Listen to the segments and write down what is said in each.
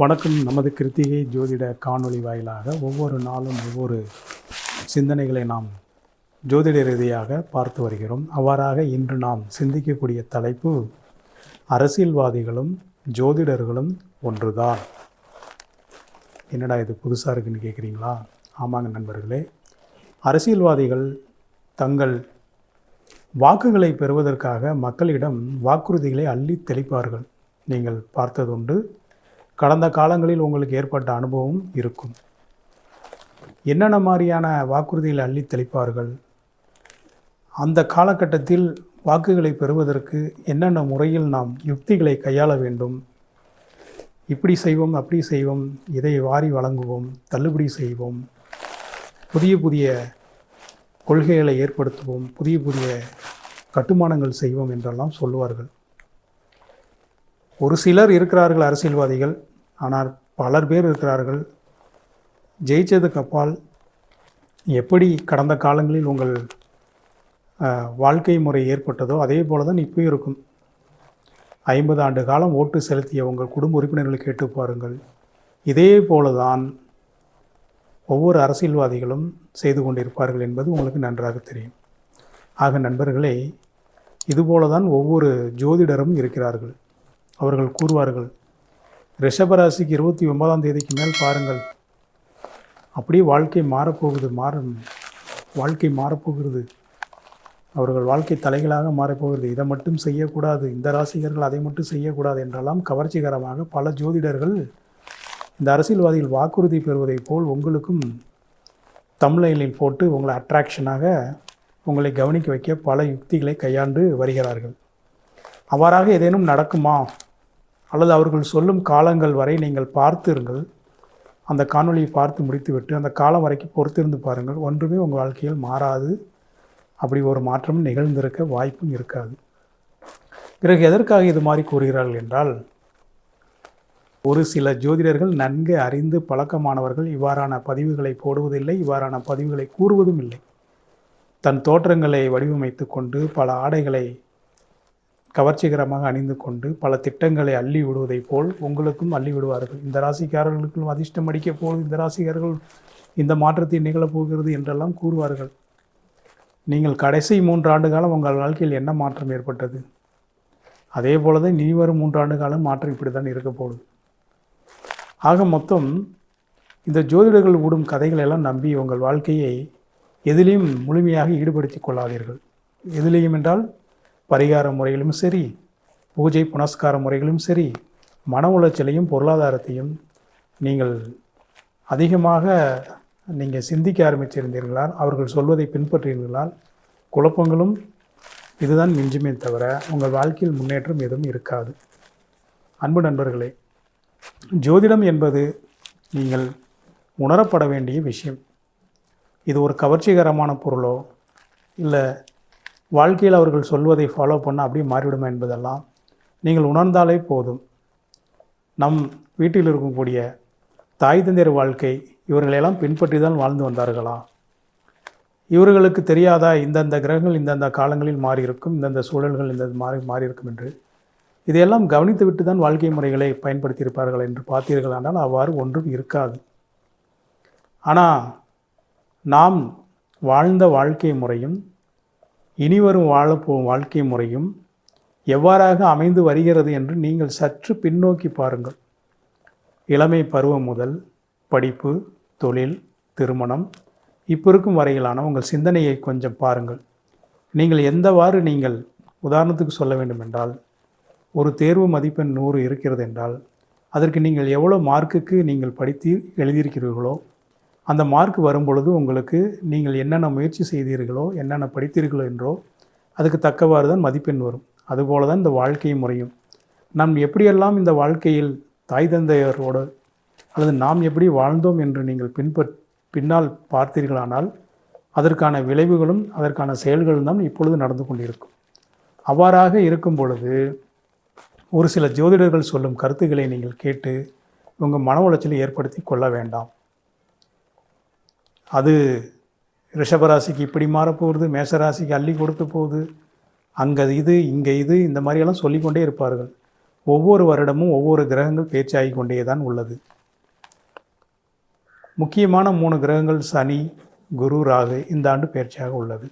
வணக்கம். நமது கிருத்திகை ஜோதிட காணொளி வாயிலாக ஒவ்வொரு நாளும் ஒவ்வொரு சிந்தனைகளை நாம் ஜோதிட ரீதியாக பார்த்து வருகிறோம். அவ்வாறாக இன்று நாம் சிந்திக்கக்கூடிய தலைப்பு அரசியல்வாதிகளும் ஜோதிடர்களும் ஒன்றுதான். என்னடா இது புதுசாக இருக்குன்னு கேட்குறீங்களா ஆமாங்க நண்பர்களே. அரசியல்வாதிகள் தங்கள் வாக்குகளை பெறுவதற்காக மக்களிடம் வாக்குறுதிகளை அள்ளி தெளிப்பார்கள். நீங்கள் பார்த்ததுண்டு கடந்த காலங்களில் உங்களுக்கு ஏற்பட்ட அனுபவம் இருக்கும். என்னென்ன மாதிரியான வாக்குறுதிகளை அள்ளி தெளிப்பார்கள்? அந்த காலகட்டத்தில் வாக்குகளை பெறுவதற்கு என்னென்ன முறையில் நாம் யுக்திகளை கையாள வேண்டும்? இப்படி செய்வோம் அப்படி செய்வோம் இதை வாரி வழங்குவோம் தள்ளுபடி செய்வோம் புதிய புதிய கொள்கைகளை ஏற்படுத்துவோம் புதிய புதிய கட்டுமானங்கள் செய்வோம் என்றெல்லாம் சொல்லுவார்கள். ஒரு சிலர் இருக்கிறார்கள் அரசியல்வாதிகள் ஆனால் பலர் பேர் இருக்கிறார்கள். ஜெயிச்சதுக்கு அப்பால் எப்படி கடந்த காலங்களில் உங்கள் வாழ்க்கை முறை ஏற்பட்டதோ அதே போல தான் இப்போயும் இருக்கும். ஐம்பது ஆண்டு காலம் ஓட்டு செலுத்திய உங்கள் குடும்ப உறுப்பினர்களை கேட்டு பாருங்கள். இதே போல தான் ஒவ்வொரு அரசியல்வாதிகளும் செய்து கொண்டிருப்பார்கள் என்பது உங்களுக்கு நன்றாக தெரியும். ஆக நண்பர்களே இதுபோல தான் ஒவ்வொரு ஜோதிடரும் இருக்கிறார்கள். அவர்கள் கூறுவார்கள் ரிஷபராசிக்கு இருபத்தி ஒன்பதாம் தேதிக்கு மேல் பாருங்கள். அப்படியே வாழ்க்கை மாறப்போகுது மாறும் வாழ்க்கை மாறப்போகிறது. அவர்கள் வாழ்க்கை தலைகளாக மாறப்போகிறது. இதை மட்டும் செய்யக்கூடாது. இந்த ராசிகர்கள் அதை மட்டும் செய்யக்கூடாது என்றெல்லாம் கவர்ச்சிகரமாக பல ஜோதிடர்கள் இந்த அரசியல்வாதிகள் வாக்குறுதி பெறுவதைப் போல் உங்களுக்கும் தமிழ்லைனில் போட்டு உங்களை அட்ராக்ஷனாக உங்களை கவனிக்க வைக்க பல யுக்திகளை கையாண்டு வருகிறார்கள். அவ்வாறாக ஏதேனும் நடக்குமா? அல்லது அவர்கள் சொல்லும் காலங்கள் வரை நீங்கள் பார்த்திருங்கள் அந்த காணொலியை பார்த்து முடித்துவிட்டு அந்த காலம் வரைக்கும் பொறுத்திருந்து பாருங்கள். ஒன்றுமே உங்கள் வாழ்க்கையில் மாறாது. அப்படி ஒரு மாற்றமும் நிகழ்ந்திருக்க வாய்ப்பும் இருக்காது. பிறகு எதற்காக இது மாதிரி கூறுகிறார்கள் என்றால் ஒரு சில ஜோதிடர்கள் நன்கு அறிந்து பழக்கமானவர்கள் இவ்வாறான பதிவுகளை போடுவதில்லை இவ்வாறான பதிவுகளை கூறுவதும் இல்லை. தன் தோற்றங்களை வடிவமைத்து கொண்டு பல ஆடைகளை கவர்ச்சிகரமாக அணிந்து கொண்டு பல திட்டங்களை அள்ளி விடுவதைப் போல் உங்களுக்கும் அள்ளி விடுவார்கள். இந்த ராசிக்காரர்களுக்கும் அதிர்ஷ்டம் அடிக்கப் போகுது இந்த ராசிக்காரர்கள் இந்த மாற்றத்தை நிகழப் போகிறது என்றெல்லாம் கூறுவார்கள். நீங்கள் கடைசி மூன்று ஆண்டு காலம் உங்கள் வாழ்க்கையில் என்ன மாற்றம் ஏற்பட்டது? அதே போல தான் இனி வரும் மூன்றாண்டு காலம் மாற்றம் இப்படி தான் இருக்க போகுது. ஆக மொத்தம் இந்த ஜோதிடர்கள் விடும் கதைகளெல்லாம் நம்பி உங்கள் வாழ்க்கையை எதிலையும் முழுமையாக ஈடுபடுத்தி கொள்ளாதீர்கள். எதிலையும் என்றால் பரிகார முறைகளும் சரி பூஜை புனஸ்கார முறைகளும் சரி மன உளைச்சலையும் பொருளாதாரத்தையும் நீங்கள் அதிகமாக நீங்கள் சிந்திக்க ஆரம்பிச்சிருந்தீர்களால் அவர்கள் சொல்வதை பின்பற்றியிருந்தால் குழப்பங்களும் இதுதான் மிஞ்சுமே தவிர உங்கள் வாழ்க்கையில் முன்னேற்றம் எதுவும் இருக்காது. அன்பு நண்பர்களே ஜோதிடம் என்பது நீங்கள் உணரப்பட வேண்டிய விஷயம். இது ஒரு கவர்ச்சிகரமான பொருளோ இல்லை வாழ்க்கையில் அவர்கள் சொல்வதை ஃபாலோ பண்ண அப்படியே மாறிவிடுமா என்பதெல்லாம் நீங்கள் உணர்ந்தாலே போதும். நம் வீட்டில் இருக்கக்கூடிய தாய் தந்தையர் வாழ்க்கை இவர்களெல்லாம் பின்பற்றி தான் வாழ்ந்து வந்தார்களா? இவர்களுக்கு தெரியாதா இந்தந்த கிரகங்கள் இந்தந்த காலங்களில் மாறியிருக்கும் இந்தந்த சூழல்கள் இந்த மாறி மாறியிருக்கும் என்று? இதையெல்லாம் கவனித்து விட்டு தான் வாழ்க்கை முறைகளை பயன்படுத்தியிருப்பார்கள் என்று பார்த்தீர்கள் ஆனால் அவ்வாறு ஒன்றும் இருக்காது. ஆனால் நாம் வாழ்ந்த வாழ்க்கை முறையும் இனிவரும் வாழப்போகும் வாழ்க்கை முறையும் எவ்வாறாக அமைந்து வருகிறது என்று நீங்கள் சற்று பின்னோக்கி பாருங்கள். இளமை பருவம் முதல் படிப்பு தொழில் திருமணம் இப்போ இருக்கும் வரையிலான உங்கள் சிந்தனையை கொஞ்சம் பாருங்கள். நீங்கள் எந்தவாறு நீங்கள் உதாரணத்துக்கு சொல்ல வேண்டுமென்றால் ஒரு தேர்வு மதிப்பெண் நூறு இருக்கிறது என்றால் அதற்கு நீங்கள் எவ்வளோ மார்க்குக்கு நீங்கள் படித்து எழுதியிருக்கிறீர்களோ அந்த மார்க் வரும் பொழுது உங்களுக்கு நீங்கள் என்னென்ன முயற்சி செய்தீர்களோ என்னென்ன படித்தீர்களோ என்றோ அதுக்கு தக்கவாறு தான் மதிப்பெண் வரும். அதுபோல தான் இந்த வாழ்க்கை முறையும். நாம் எப்படியெல்லாம் இந்த வாழ்க்கையில் தாய் தந்தையரோடு அல்லது நாம் எப்படி வாழ்ந்தோம் என்று நீங்கள் பின்பற் பின்னால் பார்த்தீர்களானால் அதற்கான விளைவுகளும் அதற்கான செயல்களும் தான் இப்பொழுது நடந்து கொண்டிருக்கும். அவ்வாறாக இருக்கும் பொழுது ஒரு சில ஜோதிடர்கள் சொல்லும் கருத்துக்களை நீங்கள் கேட்டு உங்கள் மன உளைச்சலை ஏற்படுத்தி கொள்ள வேண்டாம். அது ரிஷபராசிக்கு இப்படி மாறப்போகுது மேசராசிக்கு அள்ளி கொடுத்து போகுது. அங்கே இது இங்கே இது இந்த மாதிரியெல்லாம் சொல்லிக்கொண்டே இருப்பார்கள். ஒவ்வொரு வருடமும் ஒவ்வொரு கிரகங்கள் பேச்சாகி கொண்டே தான் உள்ளது. முக்கியமான மூணு கிரகங்கள் சனி குரு ராகு இந்த ஆண்டு பயிற்சியாக உள்ளது.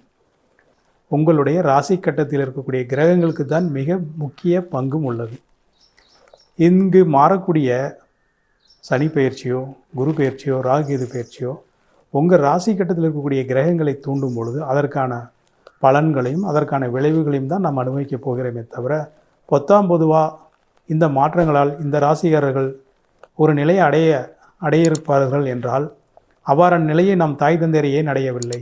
உங்களுடைய ராசி கட்டத்தில் இருக்கக்கூடிய கிரகங்களுக்கு தான் மிக முக்கிய பங்கும் உள்ளது. இங்கு மாறக்கூடிய சனி பயிற்சியோ குரு பயிற்சியோ ராகுகேது பயிற்சியோ உங்கள் ராசி கட்டத்தில் இருக்கக்கூடிய கிரகங்களை தூண்டும் பொழுது அதற்கான பலன்களையும் அதற்கான விளைவுகளையும் தான் நாம் அனுபவிக்கப் போகிறோமே தவிர பொத்தாம் பொதுவாக இந்த மாற்றங்களால் இந்த ராசிகாரர்கள் ஒரு நிலையை அடைய அடைய இருப்பார்கள் என்றால் அவ்வாறான நிலையை நம் தாய் தந்தையர் ஏன் அடையவில்லை?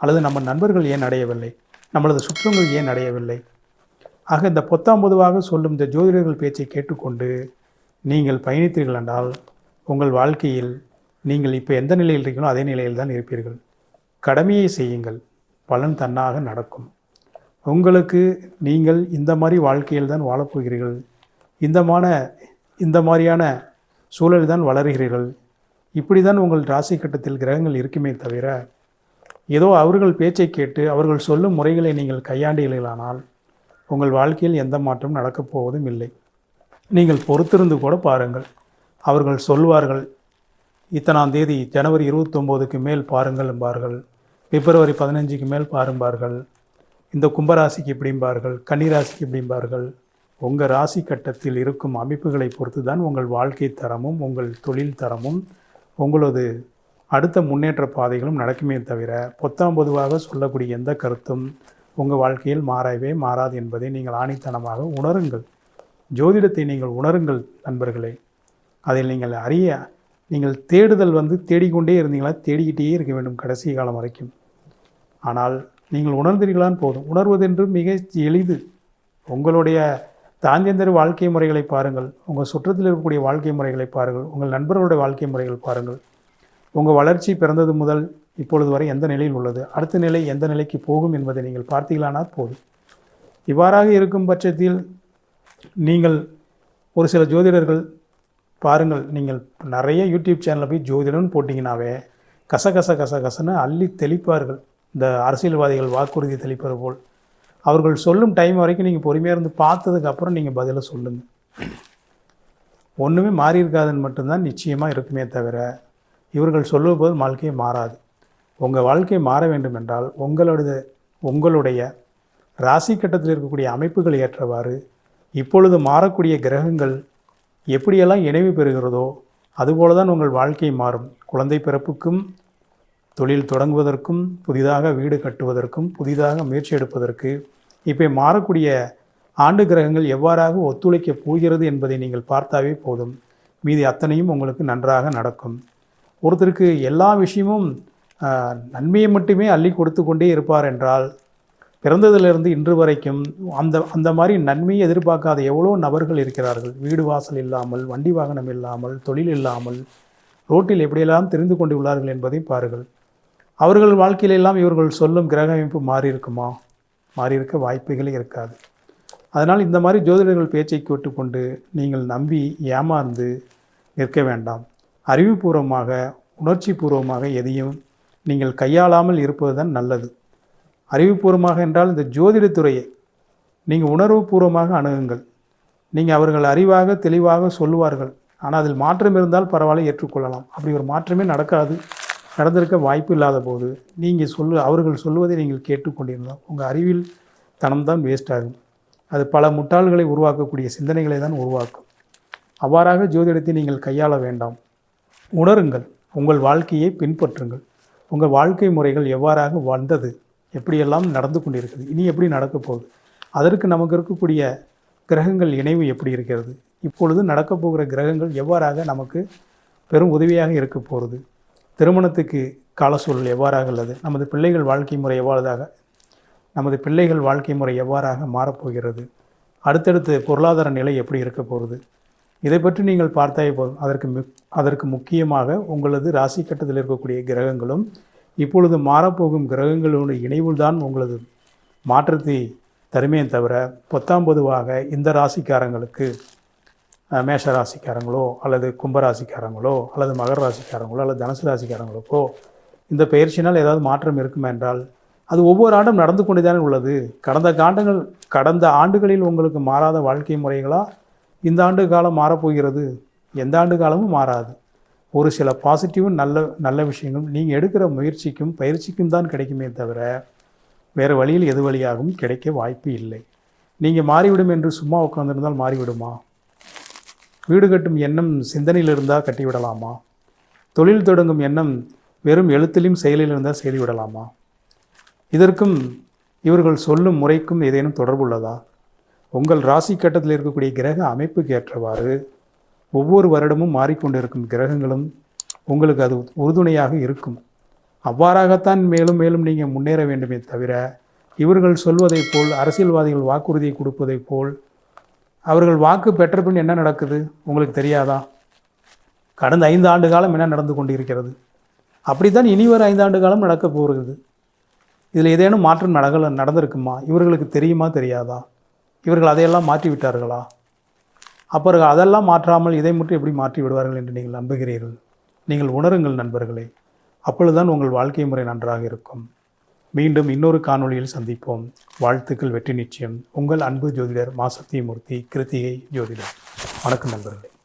அல்லது நம்ம நண்பர்கள் ஏன் அடையவில்லை? நம்மளது சுற்றங்கள் ஏன் அடையவில்லை? ஆக இந்த பொத்தாம் பொதுவாக சொல்லும் இந்த ஜோதிடர்கள் பேச்சை கேட்டுக்கொண்டு நீங்கள் பயணித்தீர்கள் என்றால் உங்கள் வாழ்க்கையில் நீங்கள் இப்போ எந்த நிலையில் இருக்கீங்களோ அதே நிலையில் தான் இருப்பீர்கள். கடமையை செய்யுங்கள். பலன் தன்னாக நடக்கும். உங்களுக்கு நீங்கள் இந்த மாதிரி வாழ்க்கையில் தான் வாழப்போகிறீர்கள் இந்தமான இந்த மாதிரியான சூழல் தான் வளர்கிறீர்கள். இப்படி தான் உங்கள் ராசி கட்டத்தில் கிரகங்கள் இருக்குமே தவிர ஏதோ அவர்கள் பேச்சை கேட்டு அவர்கள் சொல்லும் முறைகளை நீங்கள் கையாண்டீர்களானால் உங்கள் வாழ்க்கையில் எந்த மாற்றமும் நடக்கப் போவதும் இல்லை. நீங்கள் பொறுத்திருந்து கூட பாருங்கள். அவர்கள் சொல்வார்கள் இத்தனாம் தேதி ஜனவரி இருபத்தொம்போதுக்கு மேல் பாருங்கள் என்பார்கள். பிப்ரவரி பதினஞ்சுக்கு மேல் பாரும்பார்கள். இந்த கும்பராசிக்கு இப்படிம்பார்கள் கன்னிராசிக்கு இப்படிம்பார்கள் உங்கள் ராசி கட்டத்தில் இருக்கும் அமைப்புகளை பொறுத்து தான் உங்கள் வாழ்க்கை தரமும் உங்கள் தொழில் தரமும் உங்களது அடுத்த முன்னேற்ற பாதைகளும் நடக்குமே தவிர பொத்தாம் பொதுவாக சொல்லக்கூடிய எந்த கருத்தும் உங்கள் வாழ்க்கையில் மாறவே மாறாது என்பதை நீங்கள் ஆணித்தனமாக உணருங்கள். ஜோதிடத்தை நீங்கள் உணருங்கள் நண்பர்களே. அதில் நீங்கள் அறிய நீங்கள் தேடுதல் வந்து தேடிக்கொண்டே இருந்தீங்களா? தேடிக்கிட்டே இருக்க வேண்டும் கடைசி காலம் வரைக்கும். ஆனால் நீங்கள் உணர்ந்தீர்களான் போதும். உணர்வதென்று மிக எளிது. உங்களுடைய தாஞ்சந்தர் வாழ்க்கை முறைகளை பாருங்கள். உங்கள் சுற்றத்தில் இருக்கக்கூடிய வாழ்க்கை முறைகளை பாருங்கள். உங்கள் நண்பர்களுடைய வாழ்க்கை முறைகள் பாருங்கள். உங்கள் வளர்ச்சி பிறந்தது முதல் இப்பொழுது வரை எந்த நிலையில் உள்ளது? அடுத்த நிலை எந்த நிலைக்கு போகும் என்பதை நீங்கள் பார்த்தீங்களானால் போதும். இவ்வாறாக இருக்கும் பட்சத்தில் நீங்கள் ஒரு சில ஜோதிடர்கள் பாருங்கள் நீங்கள் நிறைய யூடியூப் சேனலில் போய் ஜோதிடம்னு போட்டிங்கனாவே கச கச கச கசன்னு அள்ளி தெளிப்பார்கள். இந்த அரசியல்வாதிகள் வாக்குறுதி தெளிப்பது போல். அவர்கள் சொல்லும் டைம் வரைக்கும் நீங்கள் பொறுமையாக இருந்து பார்த்ததுக்கப்புறம் நீங்கள் பதிலை சொல்லுங்கள் ஒன்றுமே மாறி இருக்காதுன்னு மட்டும்தான் நிச்சயமாக இருக்குமே தவிர இவர்கள் சொல்லும் போது வாழ்க்கை மாறாது. உங்கள் வாழ்க்கை மாற வேண்டும் என்றால் உங்களுடைய உங்களுடைய ராசி கட்டத்தில் இருக்கக்கூடிய அமைப்புகள் ஏற்றவாறு இப்பொழுது மாறக்கூடிய கிரகங்கள் எப்படியெல்லாம் இணைவு பெறுகிறதோ அதுபோல தான் உங்கள் வாழ்க்கை மாறும். குழந்தை பிறப்புக்கும் தொழில் தொடங்குவதற்கும் புதிதாக வீடு கட்டுவதற்கும் புதிதாக முயற்சி எடுப்பதற்கு இப்போ மாறக்கூடிய ஆண்டு கிரகங்கள் எவ்வாறாக ஒத்துழைக்கப் போகிறது என்பதை நீங்கள் பார்த்தாவே போதும். மீதி அத்தனையும் உங்களுக்கு நன்றாக நடக்கும். ஒருத்தருக்கு எல்லா விஷயமும் நன்மையை மட்டுமே அள்ளி கொடுத்து கொண்டே இருப்பார் என்றால் பிறந்ததிலிருந்து இன்று வரைக்கும் அந்த அந்த மாதிரி நன்மையை எதிர்பார்க்காத எவ்வளோ நபர்கள் இருக்கிறார்கள். வீடு வாசல் இல்லாமல் வண்டி வாகனம் இல்லாமல் தொழில் இல்லாமல் ரோட்டில் எப்படியெல்லாம் தெரிந்து கொண்டு உள்ளார்கள் என்பதை பாருங்கள். அவர்கள் வாழ்க்கையிலெல்லாம் இவர்கள் சொல்லும் கிரக அமைப்பு மாறியிருக்குமா மாறியிருக்க வாய்ப்புகளே இருக்காது. அதனால் இந்த மாதிரி ஜோதிடர்கள் பேச்சை கேட்டுக்கொண்டு நீங்கள் நம்பி ஏமாந்து நிற்க வேண்டாம். அறிவுபூர்வமாக உணர்ச்சி பூர்வமாக எதையும் நீங்கள் கையாளாமல் இருப்பது தான் நல்லது. அறிவுபூர்வமாக என்றால் இந்த ஜோதிடத்துறையை நீங்கள் உணர்வுபூர்வமாக அணுகுங்கள். நீங்கள் அவர்கள் அறிவாக தெளிவாக சொல்லுவார்கள். ஆனால் அதில் மாற்றம் இருந்தால் பரவாயில்ல ஏற்றுக்கொள்ளலாம். அப்படி ஒரு மாற்றமே நடக்காது. நடந்திருக்க வாய்ப்பு இல்லாத போது நீங்கள் சொல்லு அவர்கள் சொல்லுவதை நீங்கள் கேட்டுக்கொண்டிருந்தால் உங்கள் அறிவில் தனம்தான் வேஸ்ட் ஆகும். அது பல முட்டாள்களை உருவாக்கக்கூடிய சிந்தனைகளை தான் உருவாக்கும். அவ்வாறாக ஜோதிடத்தை நீங்கள் கையாள வேண்டாம். உணருங்கள். உங்கள் வாழ்க்கையை பின்பற்றுங்கள். உங்கள் வாழ்க்கை முறைகள் எவ்வாறாக வந்தது எப்படியெல்லாம் நடந்து கொண்டிருக்குது இனி எப்படி நடக்கப் போகுது? அதற்கு நமக்கு இருக்கக்கூடிய கிரகங்கள் இணைவு எப்படி இருக்கிறது? இப்பொழுது நடக்கப் போகிற கிரகங்கள் எவ்வாறாக நமக்கு பெரும் உதவியாக இருக்க போகிறது திருமணத்துக்கு கால சூழல் எவ்வாறாக உள்ளது? நமது பிள்ளைகள் வாழ்க்கை முறை எவ்வாறாக நமது பிள்ளைகள் வாழ்க்கை முறை எவ்வாறாக மாறப்போகிறது அடுத்தடுத்து பொருளாதார நிலை எப்படி இருக்க போகிறது இதை பற்றி நீங்கள் பார்த்தாலே போதும். அதற்கு மிக் அதற்கு முக்கியமாக உங்களது ராசி கட்டத்தில் இருக்கக்கூடிய கிரகங்களும் இப்பொழுது மாறப்போகும் கிரகங்களோட இணைவுதான் உங்களது மாற்றத்தை தருமே தவிர பத்தாம் பொதுவாக இந்த ராசிக்காரங்களுக்கு மேஷ ராசிக்காரங்களோ அல்லது கும்பராசிக்காரங்களோ அல்லது மகர ராசிக்காரங்களோ அல்லது தனுசு ராசிக்காரங்களுக்கோ இந்த பயிற்சியினால் ஏதாவது மாற்றம் இருக்குமா என்றால் அது ஒவ்வொரு ஆண்டும் நடந்து கொண்டுதானே உள்ளது. கடந்த காண்டங்கள் கடந்த ஆண்டுகளில் உங்களுக்கு மாறாத வாழ்க்கை முறைகளா? இந்த ஆண்டு காலம் மாறப்போகிறது எந்த ஆண்டு காலமும் மாறாது. ஒரு சில பாசிட்டிவும் நல்ல நல்ல விஷயங்களும் நீங்கள் எடுக்கிற முயற்சிக்கும் பயிற்சிக்கும் தான் கிடைக்குமே தவிர வேறு வழியில் எது வழியாகவும் கிடைக்க வாய்ப்பு இல்லை. நீங்கள் மாறிவிடும் என்று சும்மா உட்காந்துருந்தால் மாறிவிடுமா? வீடு கட்டும் எண்ணம் சிந்தனையில் இருந்தால் கட்டிவிடலாமா? தொழில் தொடங்கும் எண்ணம் வெறும் எழுத்திலும் செயலில் இருந்தால் செய்துவிடலாமா? இதற்கும் இவர்கள் சொல்லும் முறைக்கும் ஏதேனும் தொடர்புள்ளதா உங்கள் ராசி கட்டத்தில் இருக்கக்கூடிய கிரக அமைப்புக்கு ஏற்றவாறு ஒவ்வொரு வருடமும் மாறிக்கொண்டிருக்கும் கிரகங்களும் உங்களுக்கு அது உறுதுணையாக இருக்கும். அவ்வாறாகத்தான் மேலும் மேலும் நீங்கள் முன்னேற வேண்டுமே தவிர இவர்கள் சொல்வதைப் போல் அரசியல்வாதிகள் வாக்குறுதியை கொடுப்பதைப் போல் அவர்கள் வாக்கு பெற்ற பின் என்ன நடக்குது? உங்களுக்கு தெரியாதா? கடந்த ஐந்து ஆண்டு காலம் என்ன நடந்து கொண்டிருக்கிறது? அப்படித்தான் இனி ஐந்து ஐந்தாண்டு காலம் நடக்கப் போகிறது. இதில் ஏதேனும் மாற்றம் நடக்கல நடந்திருக்குமா? இவர்களுக்கு தெரியுமா தெரியாதா? இவர்கள் அதையெல்லாம் மாற்றி விட்டார்களா அப்புறம் அதெல்லாம் மாற்றாமல் இதை மட்டும் எப்படி மாற்றி விடுவார்கள் என்று நீங்கள் நம்புகிறீர்கள்? நீங்கள் உணருங்கள் நண்பர்களே. அப்பொழுதுதான் உங்கள் வாழ்க்கை முறை நன்றாக இருக்கும். மீண்டும் இன்னொரு காணொளியில் சந்திப்போம். வாழ்த்துக்கள் வெற்றி நிச்சயம். உங்கள் அன்பு ஜோதிடர் மாசத்தியமூர்த்தி கிருத்திகை ஜோதிடர். வணக்கம் நண்பர்களே.